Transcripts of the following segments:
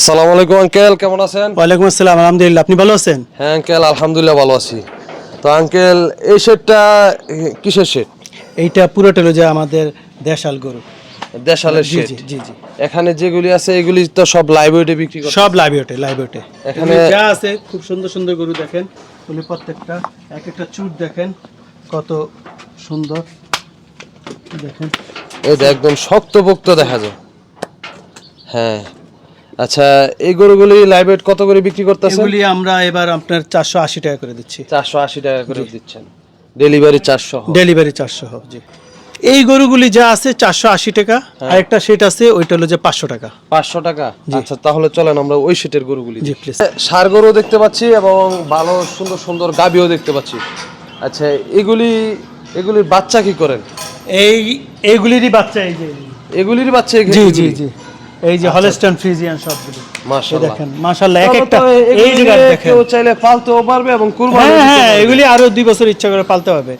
আসসালামু আলাইকুম আঙ্কেল কেমন আছেন? ওয়ালাইকুম আসসালাম আলহামদুলিল্লাহ আপনি ভালো আছেন? হ্যাঁ আঙ্কেল আলহামদুলিল্লাহ ভালো আছি। তো আঙ্কেল এই শেডটা কিসের শেড? এইটা পুরোটা হলো যে আমাদের দেশাল গরু। দেশালের শেড? জি জি জি। এখানে যেগুলি আছে এগুলি তো সব ওয়েটে বিক্রি করে সব লাইভ ওটে এখানে- এখানে যা আছে খুব সুন্দর সুন্দর গরু দেখেন। উনি প্রত্যেকটা এক একটা চুট দেখেন কত সুন্দর। দেখেন। এটা একদম শক্তপোক্ত দেখা যায়। হ্যাঁ আচ্ছা এই গরুগুলি লাইভ ওয়েট কত করে বিক্রি করতেছেন? এগুলি আমরা এবার আপনার চারশো আশি টাকা করে দিচ্ছি। চারশো আশি টাকা করে দিচ্ছেন। ডেলিভারি চারশো ডেলিভারি চারশো হোক জি। এই গরুগুলি যা আছে চারশো আশি টাকা হ্যাঁ। আরেকটা সেট আছে ওইটা হলো যে পাঁচশো টাকা। পাঁচশো টাকা? আচ্ছা তাহলে চলেন আমরা ওই সেটের গরুগুলি জি প্লিজ সার গরু দেখতে পাচ্ছি এবং ভালো সুন্দর সুন্দর গাবিও দেখতে পাচ্ছি। আচ্ছা এগুলি এগুলির বাচ্চা কি করেন? এই এগুলিরই বাচ্চা এই যে। এগুলির বাচ্চা জি জি জি। এই যে হলস্টাইন ফ্রিজিয়ান সবগুলো। দেখেন মাশাআল্লাহ এক একটা এই জায়গা দেখেন। কেউ চাইলে পালতেও পারবে এবং কুরবানি হ্যাঁ হ্যাঁ এগুলি আরও দুই বছর ইচ্ছা করে পালতে হবে।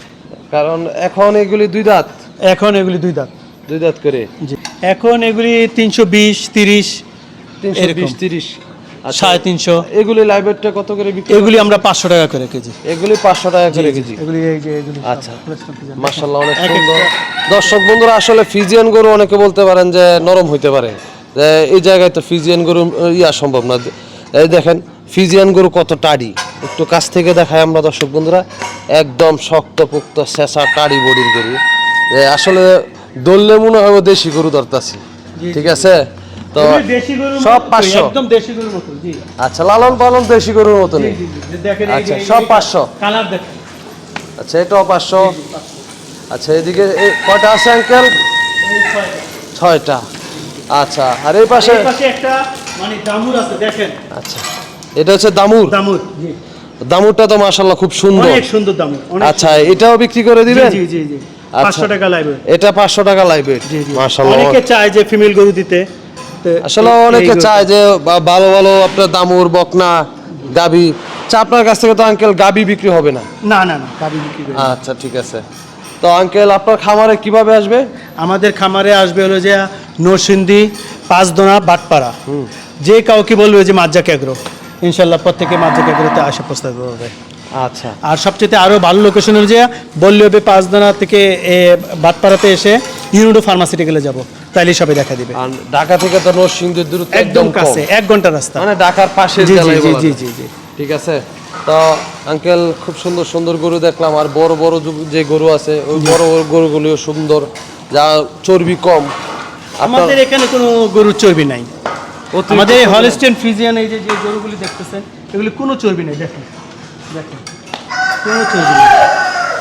কারণ এখন এগুলি দুই দাঁত। এখন এগুলি দুই দাঁত। দুই দাঁত করে। জি। এখন এগুলি তিনশো বিশ তিরিশ তিনশো এরকম। বিশ তিরিশ। আচ্ছা, সাড়ে তিনশো। এগুলি লাইব্রেরিটা কত করে বিক্রি এগুলি আমরা পাঁচশো টাকা করে কেজি। এগুলি পাঁচশো টাকা করে কেজি। এগুলি এই যে এগুলি আচ্ছা। অনেক সুন্দর। দর্শক বন্ধুরা আসলে ফিজিয়ান গরু অনেকে বলতে পারেন যে নরম হইতে পারে। এই জায়গায় তো ফিজিয়ান গরু ইয়া সম্ভব না। এই দেখেন ফিজিয়ান গরু কত টাড়ি। একটু কাছ থেকে দেখায় আমরা দর্শক বন্ধুরা। একদম শক্ত পোক্ত শেষা টাড়ি বডির গরু। আসলে দললে মনে হয় দেশি গরু ধরতাছি। ঠিক আছে? তো সব মতো, 500 একদম দেশি গরুর মতো আচ্ছা লালন পালন দেশি গরুর এই আচ্ছা, সব 500 কালার দেখেন। আচ্ছা এটাও পাঁচশো। আচ্ছা এদিকে কয়টা আছে আঙ্কেল? ছয়টা। আচ্ছা আর এই পাশে একটা মানে দামুর আছে দেখেন। আচ্ছা এটা হচ্ছে দামুর দামুর জি। দামুরটা তো খুব সুন্দর। অনেক সুন্দর দামুর আচ্ছা এটাও বিক্রি করে দিবেন? জি জি জি আচ্ছা। পাঁচশো টাকা এটা পাঁচশো টাকা লাগবে জি জি। মাশাল্লাহ অনেকে চায় যে ফিমেল গরু দিতে। আসলে অনেকে চায় যে ভালো ভালো আপনার দামুর বকনা গাবি। আচ্ছা আপনার কাছ থেকে তো আঙ্কেল গাবি বিক্রি হবে না? না না না গাবি বিক্রি। আচ্ছা ঠিক আছে। তো আঙ্কেল আপনার খামারে কীভাবে আসবে? আমাদের খামারে আসবে হলো যে নরসিংদী পাঁচদোনা বাটপাড়া। যে কাউকে বলবে যে মাজ্জা ক্যাগ্রো ইনশাল্লাহ প্রত্যেকে মাজ্জা ক্যাগ্রোতে আসা প্রস্তাব হবে আচ্ছা। আর সবচেয়ে আরও ভালো লোকেশন হলো যে বললে হবে পাঁচদোনা থেকে বাটপাড়াতে এসে ইউনিডো ফার্মাসিউটিক্যালে যাব। তাইলে সবাই দেখা দিবে। ঢাকা থেকে তো নরসিংদীর দূরত্ব একদম কাছে এক ঘণ্টা রাস্তা। মানে ঢাকার পাশে জি জি জি জি জি ঠিক আছে? তো আঙ্কেল খুব সুন্দর সুন্দর গরু দেখলাম। আর বড় বড় যে- গরু আছে ওই বড় বড় গরুগুলিও সুন্দর। যা চর্বি কম। আমাদের এখানে কোনো গরুর চর্বি নাই। আমাদের হলস্টেন ফ্রিজিয়ান এই যে যে গরুগুলি দেখতেছেন এগুলি কোনো চর্বি নেই দেখেন দেখেন কোনো চর্বি নেই।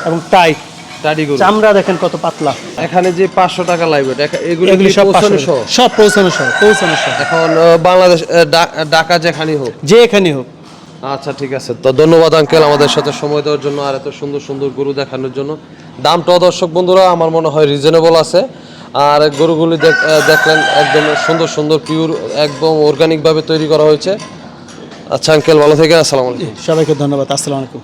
এবং টাইট টাডি গরু। চামড়া দেখেন কত পাতলা। এখানে যে পাঁচশো টাকা লাগবে এগুলি এগুলি সব পৌঁছানো সহ? সব পৌঁছানো সহ পৌঁছানো সহ। এখন বাংলাদেশ ঢাকা যেখানেই হোক। যে এখানে হোক। আচ্ছা ঠিক আছে। তো ধন্যবাদ আঙ্কেল আমাদের সাথে সময় দেওয়ার জন্য আর এত সুন্দর সুন্দর গরু দেখানোর জন্য। দামটাও দর্শক বন্ধুরা আমার মনে হয় রিজনেবল আছে। আর গরুগুলি দেখ- দেখলেন একদম সুন্দর সুন্দর পিওর একদম অর্গানিকভাবে তৈরি করা হয়েছে। আচ্ছা আঙ্কেল ভালো থেকে আসসালামু আলাইকুম। সবাইকে ধন্যবাদ, আসসালামু আলাইকুম।